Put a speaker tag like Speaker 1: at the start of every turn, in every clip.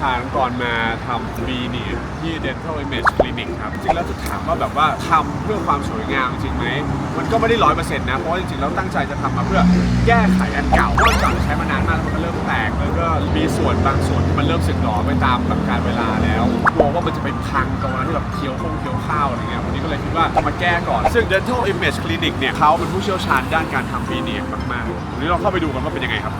Speaker 1: พาน้องกรมาทำบีนียที่ Dental Image Clinic ครับ จริงๆแล้วจะถามว่าแบบว่าทำเพื่อความสวยงามจริงไหม มันก็ไม่ได้ร้อยเปอร์เซ็นต์นะ เพราะจริงๆแล้วตั้งใจจะทำมาเพื่อแก้ไขอันเก่าเพราะอันเก่าใช้มานานมากแล้วมันเริ่มแตก แล้วก็มีส่วนบางส่วนที่มันเริ่มสึกหรอไปตามแบบการเวลาแล้วกลัวว่ามันจะไปพังตรงนั้นที่แบบเคี้ยวคงเคี้ยวข้าวอะไรเงี้ยวันนี้ก็เลยคิดว่าจะมาแก้ก่อน ซึ่ง Dental Image Clinic เนี่ยเขาเป็นผู้เชี่ยวชาญด้านการทำบีนียมากๆวันนี้เราเข้าไปดูกันว่าเป็นยังไงครับ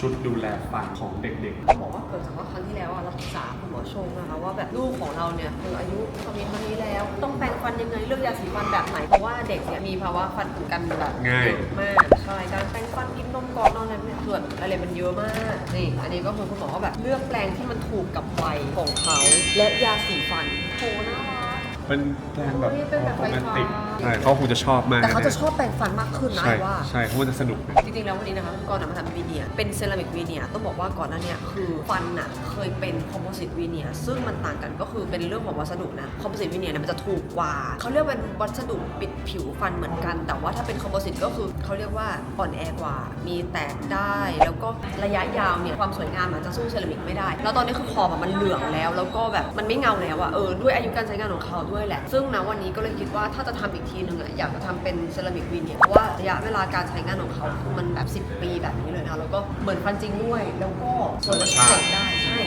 Speaker 1: ชุดดูแลฟันของเด็ก
Speaker 2: บอกว่าเกิดจากว่าครั้งที่แล้วอะเราปรึกษาคุณหมอชงนะคะว่าแบบลูกของเราเนี่ยคืออายุเท่านี้เท่านี้แล้ว ต้องแปรงฟันยังไงเลือกยาสีฟันแบบไหนเพราะว่าเด็กเนี่ยมีภาวะฟันผุกันแบบ
Speaker 1: ง่าย
Speaker 2: เยอะมากใช่การแปรงฟันกินนมก่อนนอนอะไรเนี่ยส่วนอะไรมันเยอะมากนี่อันนี้ก็คือคุณหมอว่าแบบเลือกแปรงที่มันถูกกับวัยของเขาและยาสีฟันโหน่ารัก
Speaker 1: ๆเป็นแปลงแบบ
Speaker 2: เฮ้ยเป็นแบบ
Speaker 1: โรแมนติก
Speaker 2: ไฟฟ้า
Speaker 1: ใช่เขาคงจะชอบมาก
Speaker 2: แต่เขาจะ
Speaker 1: แน่ๆ
Speaker 2: ชอบแปรงฟันมากขึ้นนะ
Speaker 1: ใช่
Speaker 2: ว่า
Speaker 1: ใช่เขาจะสนุก
Speaker 2: จริงๆ แล้ววันนี้นะคะคุณกรณ์มาทำวีเนียร์เป็นเซรามิกวีเนียร์ต้องบอกว่าก่อนหน้าเนี้คือฟันน่ะเคยเป็นคอมโพสิตวีเนียร์ซึ่งมันต่างกันก็คือเป็นเรื่องของวัสดุนะคอมโพสิตวีเนียร์เนี่ยมันจะถูกกว่าเขาเรียกเป็นวัสดุปิดผิวฟันเหมือนกัน แต่ว่าถ้าเป็นคอมโพสิตก็คือเขาเรียกว่าอ่อนแอกว่า มีแตกได้แล้วก็ระยะยาวเนี่ยความสวยงามอาจจะสู้เซรามิกไม่ได้ แล้วตอนนี้คือขอบอะมันเหลืองแล้ว แล้วก็แบบมันไม่เงาแล้วอะเออด้วยอายุการใช้งานของเขาด้วยแหละ ซึ่งนะวันนี้ก็เลยคิดว่าถ้าจะทำอีกทีหนึ่งอะอยากจะทำเป็นเซรามิกวีเนียร์เพราะว่าระยะเวลาการใช้งานของเขาคือมันแบบ 10 ปีแบบนี้เลยนะแล้วก็เหมือนฟันจริงด้วย แล้วก็สวยเสร็จได้ใช่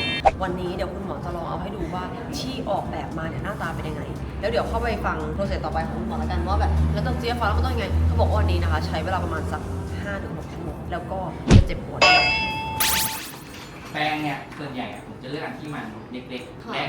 Speaker 2: วันนี้เดี๋ยวคุณหมอจะลองเอาให้ดูว่าที่ออกแบบมาเนี่ยหน้าตาเป็นยังไง แล้วเดี๋ยวเข้าไปฟังโปรเซสต่อไปของคุณหมอแล้วกันว่าแบบแล้วต้องเจี๊ยบฟันแล้วมันต้องยังไงเขาบอกว่าวันนี้นะคะ ใช้เวลาประมาณสัก5-6ชั่วโมงแล้วก็จะเจ็บปวด
Speaker 3: แปรงเนี่ยส่วนใหญ่อะผมจะเลือกอันที่มันเล็ก
Speaker 2: ค่ะ
Speaker 3: ๆและ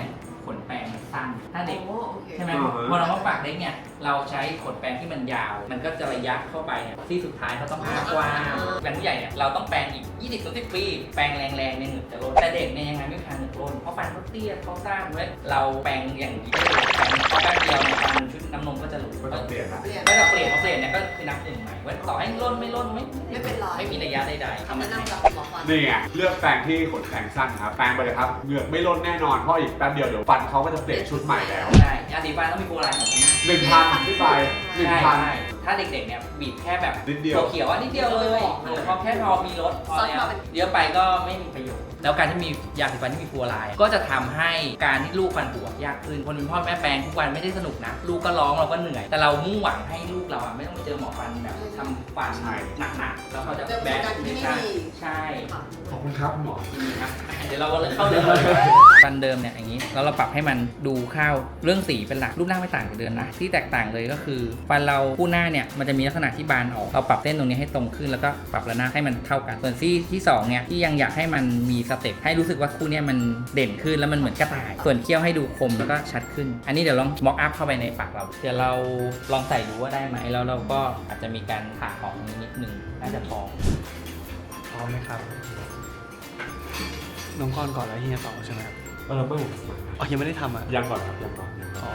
Speaker 3: ขนแปรงมันสั้น ถ้าเด็ก
Speaker 2: โอ้โอเค
Speaker 3: ใช่ไหม
Speaker 1: อ่าฮะ
Speaker 3: พอเรามาปากเล็กเนี่ย เราใช้ขนแปรงที่มันยาว มันก็จะระยะเข้าไปเนี่ยที่สุดท้ายเขาต้องหากว้างแปรงผู้ใหญ่เนี่ยเราต้องแปรงอีก 20 30 ปี แปรงแรงๆเนี่ยเหงือกจะร่นแต่เด็กเนี่ยยังไงไม่มีทางเหงือกร่นเพราะฟันเขาเตี้ยเขาสั้นเว้ยเราแปรงอย่างนี้ได้ เลยแปรงเขาแป๊บเดียวเนี่ยฟันชุดน้ำนมก็จะหลุด
Speaker 1: ก็ต้องเปลี่ยนละ
Speaker 3: ก็จะเปลี่ยนพอเปลี่ยนเนี่ยก็คือนับหนึ่งใหม่เว้ยต่อให้ร่นไม่ร่นไม่
Speaker 2: ไม่เป็นไร
Speaker 3: ไม่มีระยะใดๆ
Speaker 2: คำแนะนำจากคุณหมอฟัน
Speaker 1: นี่ไงเลือกแปรงที่ขนแปรงสั้นครับแปรงไปเลยครับเหงือกไม่ล้นแน่นอนเพราะอีกแป๊บเดียวเดี๋ยวฟันเขาก็จะเปลี่ยนชุดใหม่แล้ว
Speaker 3: ใช่ยาสีฟันต้องมีโบราณของมัน
Speaker 1: หนึ่งพันขึ้นไปหนึ่ง
Speaker 3: ใช่
Speaker 1: พัน
Speaker 3: ใช่ถ้าเด็กๆเนี่ยบีบแค่แบบ
Speaker 1: นิดเดียว
Speaker 3: เขียวๆว่านิดเดียวเลยเออพอแค่พอมีรสพอ
Speaker 2: ซัด
Speaker 3: แล้ว
Speaker 2: มาเป็น
Speaker 3: เยอะไปก็ไม่มีประโยชน์ แล้วการที่มียาสีฟันที่มีฟลูออไรด์ก็จะทำให้การที่ลูกฟันผุอะยากขึ้น คนเป็นพ่อแม่แปรงทุกวันไม่ได้สนุกนะ ลูกก็ร้องเราก็เหนื่อย แต่เรามุ่งหวังให้ลูกเราอะไม่ต้องไปเจอหมอฟันแบบทำฟัน
Speaker 1: ใช่
Speaker 3: หนักๆแล้วเขาจะ
Speaker 2: เจอประส
Speaker 3: แบ
Speaker 2: บ
Speaker 3: ก
Speaker 2: การณ์ที่ไม่
Speaker 3: ใช่
Speaker 2: ดี
Speaker 3: ใช่
Speaker 2: ค่ะ
Speaker 1: ขอบคุณครับหมอ
Speaker 3: ดีครับเดี๋ยวเราก็เลยเข้าเรื่องเลย ฟันเดิมเนี่ยอย่างนี้แล้วเราปรับให้มันดูเข้าเรื่องสีเป็นหลักรูปร่างไม่ต่างจากเดิมนะที่แตกต่างเลยก็คือ ฟันเราคู่หน้าเนี่ยมันจะมีลักษณะที่บานออกเราปรับเส้นตรงนี้ให้ตรงขึ้นแล้วก็ปรับระนาบให้มันเท่ากัน ส่วนซี่ที่สองเนี่ยที่ยังอยากให้มันมีสเต็ปให้รู้สึกว่าคู่เนี้มันเด่นขึ้นแล้วมันเหมือนกระต่าย ส่วนเคี้ยวให้ดูคมแล้วก็ชัดขึ้น อันนี้เดี๋ยวลองม็อกอัพเข้าไปในปากเราเดี๋ยวเราลองใส่ดูว่าได้ไหมแล้วเราก็อาจจะมีการผ่าออกนิดนึงน่าจะพอ
Speaker 4: พร้อมไหมครับน้องก้อนก่อนแล้วเฮียต่อใช่ไหมครับ
Speaker 1: เออไม่
Speaker 4: อ๋อยังไม่ได้ทำอะ
Speaker 1: ยังก่อนครับยังก่อนยังก่อน
Speaker 4: อ๋อ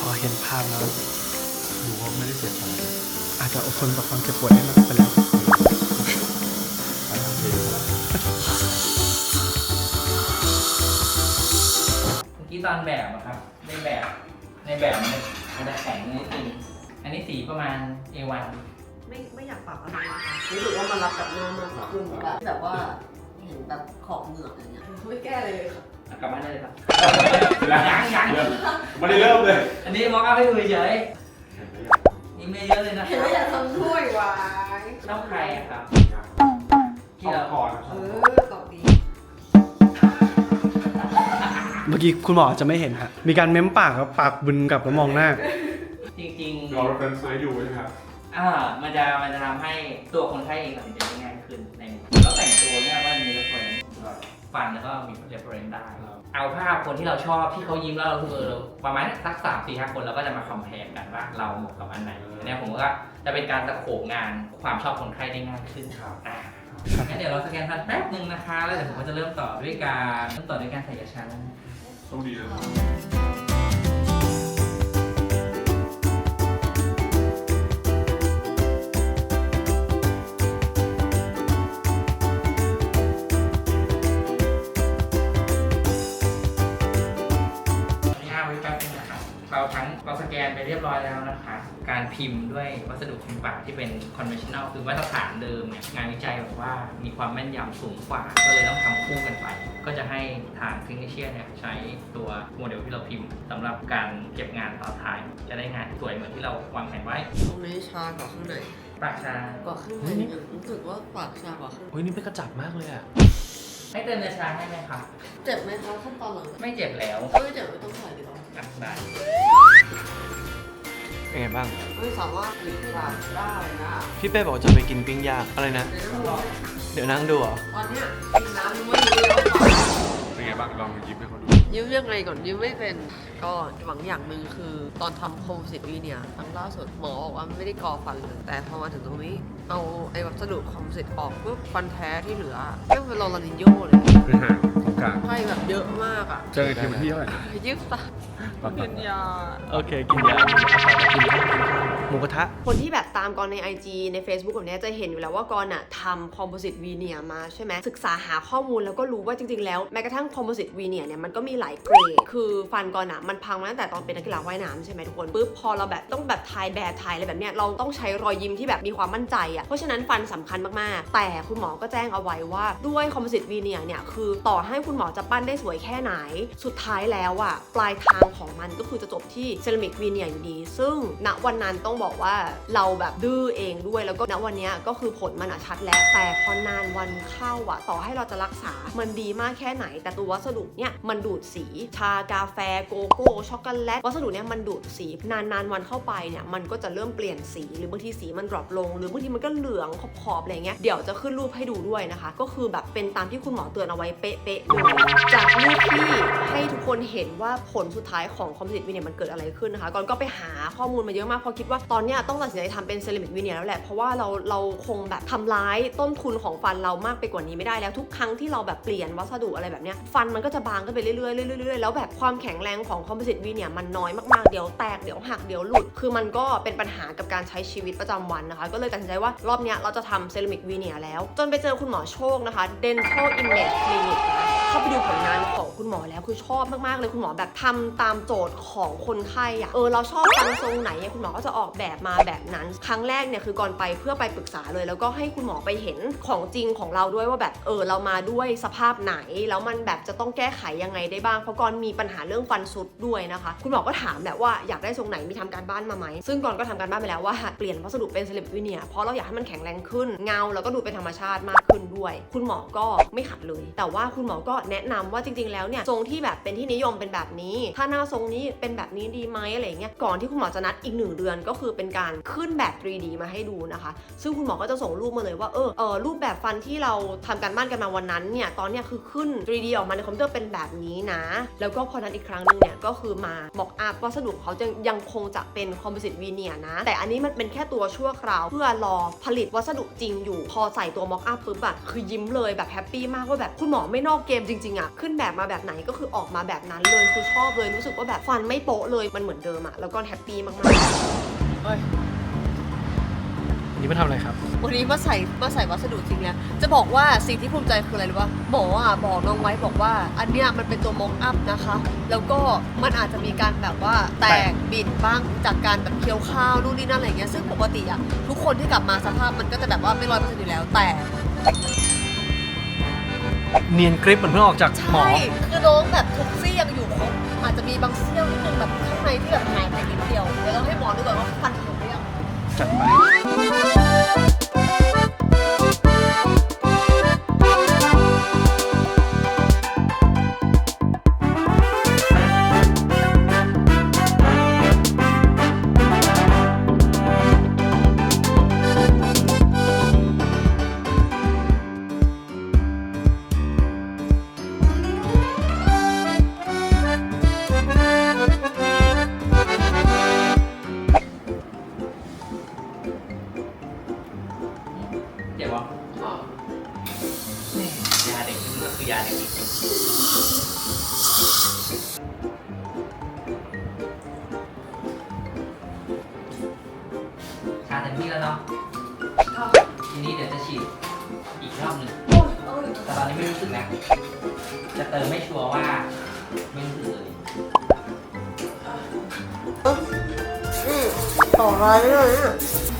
Speaker 4: พอเห็นภาพแล้ว
Speaker 1: ดูว่าไม่ได้เสียใจ
Speaker 4: อาจจะอดทนกับความเจ็บปวดได้มากไปแล้ว
Speaker 3: ตอนแบบอะครับ ในแบบในแบบมันมันจะแข็งนิดนึงอันนี้สีประมาณ A1
Speaker 2: ไม่ไม่อยากปรับอะไรนะคะรู้สึกว่ามันรับกับหน้ามากขึ้นแบบแบบว่าเห็นแบบขอบเหงือกอะไรเงี้ยไม่แก้เลยค่ะ
Speaker 3: อะกลับบ้านได้เลยครับ
Speaker 1: แล้ว
Speaker 3: ยังยัง
Speaker 1: เริ่มไม่ได้เริ่มเลย
Speaker 3: อันนี้มองอัพให้ดูเฉยนี่ไม่เยอะเลยนะ
Speaker 2: เห็นว่าอยากทำถ้วยไว้
Speaker 3: ต้องใครอะครับ
Speaker 1: ที่เราก่อน
Speaker 2: เออ
Speaker 4: เมื่อกี้คุณหมอจะไม่เห็นฮะ มีการเม้มปากครับปากบึนกลับแล้วมองหน้า
Speaker 3: จริง
Speaker 1: เราเป็นไซด์อยู่ใช่ไหมครับ
Speaker 3: ๆอ่า มันจะ มันจะทำให้ตัวคนไข้เองตัดสินใจได้ง่ายขึ้นในแล้วแต่งตัวเนี่ยว่ามี reference ฟันแล้วก็มี reference ได้ เอาภาพคนที่เราชอบที่เขายิ้มแล้วเราเออเราประมาณสักสามสี่ห้าคนเราก็จะมาคอมเพลกันว่าเราเหมาะกับอันไหนอันเนี้ยผมว่าจะเป็นการตะโขบงานความชอบคนไข้ได้ง่ายขึ้น
Speaker 1: ครับ
Speaker 3: อ่างั้นเดี๋ยวเราสแกนฟันแป๊บหนึ่งนะคะ แล้วเดี๋ยวผมก็จะเริ่มต่อด้วยการเริ่มต่อด้วยการใส่ยาชาแล้วนะ
Speaker 1: ต้องดีนะ
Speaker 3: พี่ห้าไว้แป๊บนึงนะครับ เราทั้งเราสแกนไปเรียบร้อยแล้วนะคะ การพิมพ์ด้วยวัสดุพิมพ์ปากที่เป็น conventional คือมาตรฐานเดิมเนี่ยงานวิจัยบอกว่ามีความแม่นยำสูงกว่า ก็เลยต้องทำคู่กันไป ก็จะให้ทางคลินิเชียเนี่ยใช้ตัวโมเดลที่เราพิมพ์สำหรับการเก็บงานต่อท้าย จะได้งานที่สวยเหมือนที่เราวางแผนไว้
Speaker 2: ตรงนี้ชากว่าข้างใน
Speaker 3: ปากชา ก
Speaker 2: ว่าข้างในยังรู้สึกว่าปากชากว่าข้างใน
Speaker 4: เฮ้ยนี่เป็นกระจับมากเลยอะ
Speaker 3: ให้เติมยาชาให้ไหมครับ
Speaker 2: เจ็บไหมคะขั้นตอนหลัง
Speaker 3: ไม่เจ็บแล้ว
Speaker 2: ไม่เจ็บไม่ต้องใส่ดีกว่า
Speaker 3: อะได้
Speaker 4: เป็นไงบ้าง
Speaker 2: ไม่สามารถหลีกปากได้นะ
Speaker 4: พี่เป้บอกจะไปกินปิ้งย่างอะไรนะ
Speaker 2: เดี๋ยวนะ
Speaker 4: เดี๋ยวนั่งดูเหรอ
Speaker 2: ตอนเนี้ยกินน้ำยังไม่รู้เลยว่าปาก
Speaker 1: เป็นไงบ้างลองยิ้มให้เขาดู
Speaker 2: ยิ้มยังไงก่อนยิ้มไม่เป็น ก็หวังอย่างหนึ่งคือตอนทำโคมสิทวีเนี่ยครั้งล่าสุดหมอบอกว่าไม่ได้กอฟันเลยแต่พอมาถึงตรงนี้ เอาไอ้วัสดุคอมสิทออกปุ๊บฟันแท้ที่เหลือเรียกเป็นโรลานินโยเลย
Speaker 1: คือห่างตรงกลาง
Speaker 2: ไพ่แบบเยอะมากอะ
Speaker 1: เจอกันทีวันที่เท่าไหร่นะ
Speaker 2: ยืดตา
Speaker 1: ปะปะ
Speaker 2: กินยา
Speaker 4: โอเค กินยากินข้าวกินข้าว หมูกระทะ
Speaker 2: คนที่แบบตามกอนใน IG ใน Facebook แบบนี้จะเห็นอยู่แล้วว่ากอนอะทำคอมโพสิตวีเนียมาใช่ไหมศึกษาหาข้อมูลแล้วก็รู้ว่าจริง ๆ แล้วแม้กระทั่งคอมโพสิตวีเนียเนี่ยมันก็มีหลายเกรดคือฟันกอนอะมันพังมาตั้งแต่ตอนเป็นนักกีฬาว่ายน้ำใช่ไหมทุกคนปุ๊บพอเราแบบต้องแบบถ่ายแบบถ่ายอะไรแบบเนี้ยเราต้องใช้รอยยิ้มที่แบบมีความมั่นใจอะเพราะฉะนั้นฟันสำคัญมากๆ แต่คุณหมอก็แจ้งเอาไว้ว่าด้วยคอมโพสิตวีเนียเนี่ยคือต่อให้คุณหมอจะปั้นได้สวยแค่ไหน สุดท้ายแล้วอะปลายทางของมันก็คือจะจบที่เซรามิกวีเนียอยู่ดี ซึ่งณวันนั้นต้องบอกว่าเราแบบดื้อเองด้วยแล้วก็ณวันนี้ก็คือผลมันอะชัดแล้วแต่พอนานวันเข้าอะต่อให้เราจะรักษา มันดีมากแค่ไหน แต่ตัววัสดุเนี่ยมันดูดสีชากาแฟโกโก้ช็อกโกแลตวัสดุเนี่ยมันดูดสีนานนานวันเข้าไปเนี่ยมันก็จะเริ่มเปลี่ยนสีหรือบางทีสีมันดรอปลง หรือบางทีมันก็เหลืองขอบๆอะไรเงี้ยเดี๋ยวจะขึ้นรูปให้ดูด้วยนะคะ ก็คือแบบเป็นตามที่คุณหมอเตือนเอาไว้เป๊ะๆเลยจากรูปที่ให้ทุกคนเห็นว่าผลสุดท้ายของคอมโพสิตวีเนียมันเกิดอะไรขึ้นนะคะก่อนก็ไปหาข้อมูลมาเยอะมากพราะคิดว่าตอนเนี้ยต้องตัดสินใจทำเป็นเซรามิกวีเนียแล้วแหละ เพราะว่าเราเราคงแบบทำร้ายต้นทุนของฟันเรามากไปกว่านี้ไม่ได้แล้วทุกครั้งที่เราแบบเปลี่ยนวัสดุอะไรแบบเนี้ยฟันมันก็จะบางขึ้นไปเรื่อยๆเรื่อยๆเรื่อยแล้วแบบความแข็งแรงของคอมโพสิตวีเนียมันน้อยมากๆเดี๋ยวแตกเดี๋ยวหักเดี๋ยวหลุด คือมันก็เป็นปัญหากับการใช้ชีวิตประจำวันนะคะ ก็เลยตัดสินใจว่ารอบเนี้ยเราจะทำเซรามิกวีเนียแล้ว จนไปเจอคุณหมอโชคนะคะ Dental Image Clinic เข้าไปดูผลงานของคุณหมอแล้วคือชอบมากๆเลยคุณหมอแบบทำตามโจทย์ของคนไข้อะเออเราชอบฟันทรงไหนคุณหมอก็จะออกแบบมาแบบนั้น ครั้งแรกเนี่ยคือก่อนไปเพื่อไปปรึกษาเลย แล้วก็ให้คุณหมอไปเห็นของจริงของเราด้วยว่าแบบเออเรามาด้วยสภาพไหน แล้วมันแบบจะต้องแก้ไขยังไงได้บ้างเพราะก่อนมีปัญหาเรื่องฟันสุดด้วยนะคะ คุณหมอก็ถามแบบว่าอยากได้ทรงไหนมีทำการบ้านมาไหมซึ่งก่อนก็ทำการบ้านไปแล้วว่าเปลี่ยนวัสดุเป็นเซเลบวิเนียเพราะเราอยากให้มันแข็งแรงขึ้นเงาแล้วก็ดูเป็นธรรมชาติมากขึ้นด้วย คุณหมอก็ไม่ขัดเลย แต่ว่าคุณหมอก็แนะนำว่าจริง ๆ แล้วเนี่ยทรงที่แบบเป็นที่นิยมเป็นแบบนี้ ถ้าหน้าทรงนี้เป็นแบบนี้ดีไหมอะไรเงี้ยก่อนที่คุณหมอจะนัดอีกหนึ่งเดือนก็คืือเป็นการขึ้นแบบ 3D มาให้ดูนะคะ ซึ่งคุณหมอก็จะส่งรูปมาเลยว่าเออเออรูปแบบฟันที่เราทำการบ้านกันมาวันนั้นเนี่ยตอนเนี้ยคือขึ้น 3D ออกมาในคอมพิวเตอร์เป็นแบบนี้นะ แล้วก็พอนั้นอีกครั้งหนึงเนี่ยก็คือมาบอกอัพวัสดุเขาจะยังคงจะเป็นคอมโพสิตวีเนียนะ แต่อันนี้มันเป็นแค่ตัวชั่วคราว เพื่อรอผลิตวัสดุจริงอยู่ พอใส่ตัวม็อกอัพปุ๊บอะคือยิ้มเลยแบบแฮปปี้มากว่าแบบคุณหมอไม่นอกเกมจริงๆอะขึ้นแบบมาแบบไหนก็คือออกมาแบบนั้นเลยคือชอบเลยรู้สึกว่าแบบฟันไม่โป๊ะเลยมันเหมือนเดิมอะแล้วก็แฮปปี้มากๆ
Speaker 4: เฮ้ยนี่มาทำอะไรครับ
Speaker 2: วันนี้มาใส่มาใส่วัสดุจริงเนี่ยจะบอกว่าสิ่งที่ภูมิใจคืออะไรรู้ป่ะหมออะบอกน้องไว้บอกว่า อันเนี้ยมันเป็นตัวมองอัพนะคะ แล้วก็มันอาจจะมีการแบบว่าแตกบิดบ้างจากการแบบเคี้ยวข้าวนู่นนี่นั่นอะไรเงี้ยซึ่งปกติอะทุกคนที่กลับมาสภาพมันก็จะแบบว่าไม่ร้อยเปอร์เซ็นต์อยู่แล้วแต่
Speaker 4: เนียนกริปเหมือนเพิ่งออกจากหมอ
Speaker 2: ใช่คือน้องแบบทุกซี่ยังอยู่ครบอาจจะมีบางเสี้ยวนิดนึงแบบข้างในที่แบบหายไปนิด
Speaker 4: ไม่
Speaker 3: รู้สึกเลย
Speaker 2: อืมต่อรายเลยอะ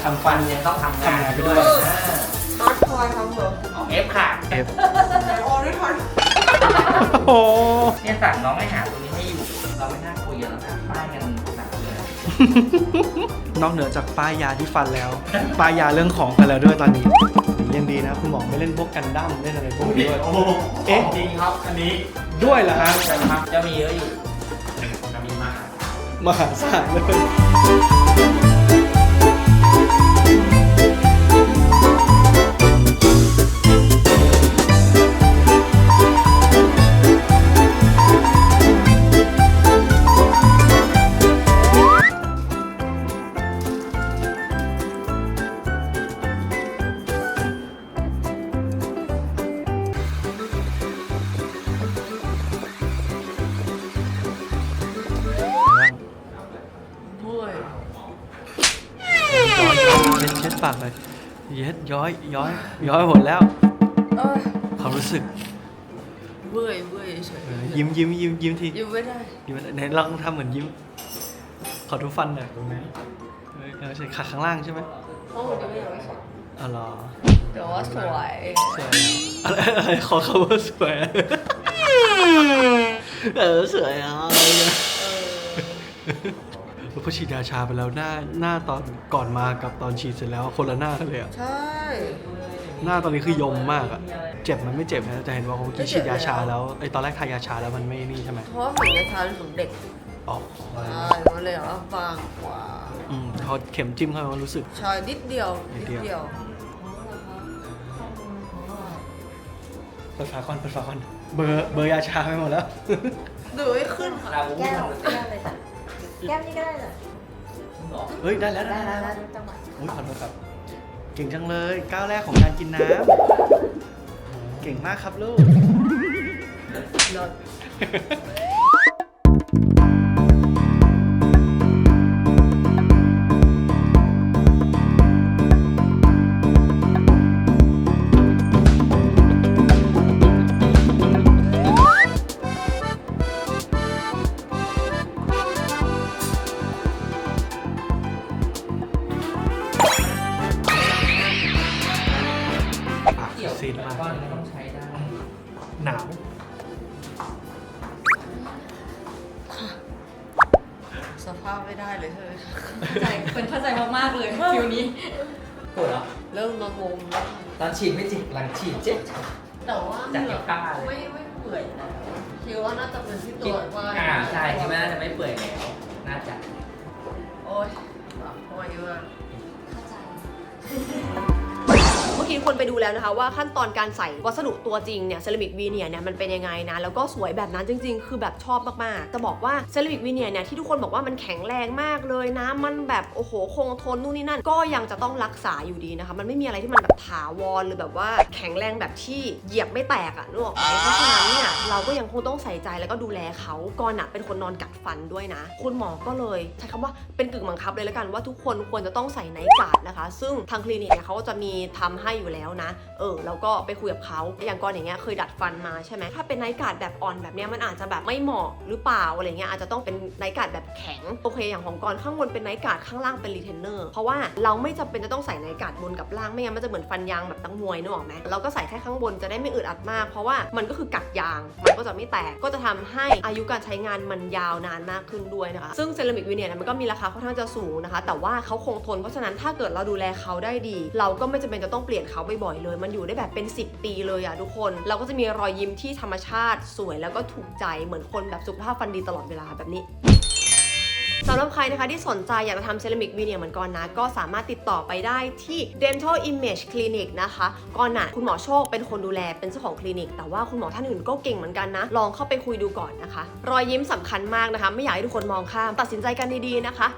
Speaker 3: ทำฟันยังต้องทำงานด้วย
Speaker 2: อาร์ตคอยทำเหรอ
Speaker 3: เอาเอฟค่ะ
Speaker 4: เอฟ
Speaker 2: ออได้ทัน
Speaker 4: โอ้
Speaker 3: เนี่ยสั่งน้องให้หาตัวนี้ให้อยู่เราไม่น่าคุยกันแล้วนะป้ายกันหนักเลย
Speaker 4: นอกเหนือจากป้ายยาที่ฟันแล้ว ป้ายยาเรื่องของกันแล้วด้วยตอนนี้ ยังดีนะ คุณหมอไม่เล่นพวกกันดั้มเล่นอะไรพวกนี้ด้วยเอ๊ะ
Speaker 3: จริงครับ อันนี้
Speaker 4: ด้วยเหรอฮะ
Speaker 3: จะครับจะมีเยอะอยู่จะมีมาก
Speaker 4: มหาศาลเลยากเลย เย็ดย้อยย้อย ย้อยหมดแล้ว
Speaker 2: เอ้ย
Speaker 4: ความรู้สึก
Speaker 2: เมื่อยเมื่อยเฉย
Speaker 4: เออยิ้มยิ้มยิ้มยิ้มที
Speaker 2: ยิ้มไม่ได้
Speaker 4: ยิ้มไหนลองทำเหมือนยิ้ม ขอดูฟันหน่อยตรงไหนเออเออใช่ขาข้างล่างใช่ไหม
Speaker 2: ห้องมันจะไม่ยังไม่เสร็จ
Speaker 4: อ๋อเหรอ
Speaker 2: แต่ว่าสวย
Speaker 4: สวยอะอะไรอะไรขอคำว่าสวยอะเออสวยอะอะไรเงี้ย
Speaker 2: เออ
Speaker 4: พอฉีดยาชาไปแล้วหน้าหน้าตอนก่อนมากับตอนฉีดเสร็จแล้วคนละหน้ากันเลยอะ
Speaker 2: ใช่
Speaker 4: หน้าตอนนี้คือยมมากอะเจ็บมันไม่เจ็บนะแต่เห็นว่าเมื่อกี้ฉีดยาชาแล้วไอตอนแรกทายาชาแล้วมันไม่นี่ใช่ไหม
Speaker 2: เพราะว่าเหมือนในทานของเด็ก
Speaker 4: อ๋อ
Speaker 2: ใช่มันเลยว่าบางกว่า
Speaker 4: อืมพอเข็มจิ้มเข้าไปมันรู้สึก
Speaker 2: ใช่นิดเดียว
Speaker 4: นิ
Speaker 2: นิ
Speaker 4: ด
Speaker 2: ด
Speaker 4: เดียว
Speaker 2: เดียว
Speaker 4: เปิดฝาก่อนเปิดฝาก่อนเบอร์เบอร์ยาชาไปหมดแล้ว
Speaker 2: ดูไม่ขึ้นค่ะ
Speaker 3: เรา
Speaker 5: แก้วแก้วเลยจ้ะ แก้วนี่ก็ได้เลย
Speaker 4: เฮ้ยได้แล้ว
Speaker 5: ได้
Speaker 4: ได้
Speaker 5: แล้
Speaker 4: แล้วว
Speaker 5: ได้จังหวะ
Speaker 4: อุ้ยขอโทษครับ เก่งจังเลยก้าวแรกของการกินน้ำเก่งมากครับลูก
Speaker 2: เลิศ สภาพไม่ได้เลยใช่ไหมคะ
Speaker 5: เข้าใจเป็นเข้าใจมากๆเลยฟิวนี้
Speaker 3: ปวดเหรอ
Speaker 2: เริ่มมางงแล้ว
Speaker 3: ตอนฉีดไม่เจ็บหลังฉีดเจ็บ
Speaker 2: แต่ว่า
Speaker 3: จากเก็บผ้าเลย
Speaker 2: ไม่ไม่เปื่อยนะคิดว่าน่าจะเป็นที่ตั
Speaker 3: คิด
Speaker 2: วว่า
Speaker 3: อ่าใช่คิดว่าน่าจะไม่เปื่อยแล้วน่าจะ
Speaker 2: โอ๊ยปากห้อยมาก
Speaker 5: เข้าใจ
Speaker 2: เมื่อกี้คนไปดูแล้วนะคะว่าขั้นตอนการใส่วัสดุตัวจริงเนี่ยเซรามิกวีเนียเนี่ยมันเป็นยังไงนะแล้วก็สวยแบบนั้นจริง ๆ คือแบบชอบมากๆจะบอกว่าเซรามิกวีเนียเนี่ยที่ทุกคนบอกว่ามันแข็งแรงมากเลยนะมันแบบโอ้โหคงทนนู่นนี่นั่น ก็ยังจะต้องรักษาอยู่ดีนะคะมันไม่มีอะไรที่มันแบบถาวรหรือแบบว่าแข็งแรงแบบที่เหยียบไม่แตกอะนึกออกไหมเพราะฉะนั้นเนี่ยเราก็ยังคงต้องใส่ใจแล้วก็ดูแลเขาก่อนอะเป็นคนนอนกัดฟันด้วยนะ คุณหมอก็เลย ใช้คำว่าเป็นกึ่งบังคับเลยแล้วกันว่าทุกคนควรจะต้องใส่ไนท์การ์ดนะคะ ซึ่งทางคลินิกเนี่ยเขาก็จะมีทำให้อยู่แล้วนะ เออแล้วก็ไปคุยกับเขาอย่างก่อนอย่างเงี้ยเคยดัดฟันมาใช่ไหมถ้าเป็นไนการ์ดแบบอ่อนแบบเนี้ยมันอาจจะแบบไม่เหมาะหรือเปล่าอะไรเงี้ยอาจจะต้องเป็นไนการ์ดแบบแข็งโอเค อย่างของกรข้างบนเป็นไนการ์ดข้างล่างเป็นรีเทนเนอร์เพราะว่าเราไม่จำเป็นจะต้องใส่ไนการ์ดบนกับล่างไม่งั้นมันจะเหมือนฟันยางแบบตั้งมวยนึกออกไหมเราก็ใส่แค่ข้างบนจะได้ไม่อึดอัดมาก เพราะว่ามันก็คือกัดยางมันก็จะไม่แตกก็จะทำให้อายุการใช้งานมันยาวนานมากขึ้นด้วยนะคะซึ่งเซรามิกวิเนีเนี่ยมันก็มีราคาค่อนข้างจะสูงนะคะ แต่ว่าเขาคงทนเพราะฉะนั้นถ้าเกิดเราดูแลเขาได้ดี เราก็ไม่จำเป็นจะต้องเปลี่ยนเขาบ่อยๆเลย มันอยู่ได้แบบเป็น 10 ปีเลยอะทุกคน เราก็จะมีรอยยิ้มที่ธรรมชาติสวยแล้วก็ถูกใจเหมือนคนแบบสุขภาพฟันดีตลอดเวลาแบบนี้สำหรับใครนะคะที่สนใจอยากจะทำเซรามิกวีเนียเหมือนก่อนนะ ก็สามารถติดต่อไปได้ที่ Dental Image Clinic นะคะก่อนหน่ะคุณหมอโชคเป็นคนดูแลเป็นเจ้าของคลินิก แต่ว่าคุณหมอท่านอื่นก็เก่งเหมือนกันนะ ลองเข้าไปคุยดูก่อนนะคะ รอยยิ้มสำคัญมากนะคะ ไม่อยากให้ทุกคนมองข้าม ตัดสินใจกันดีๆนะคะ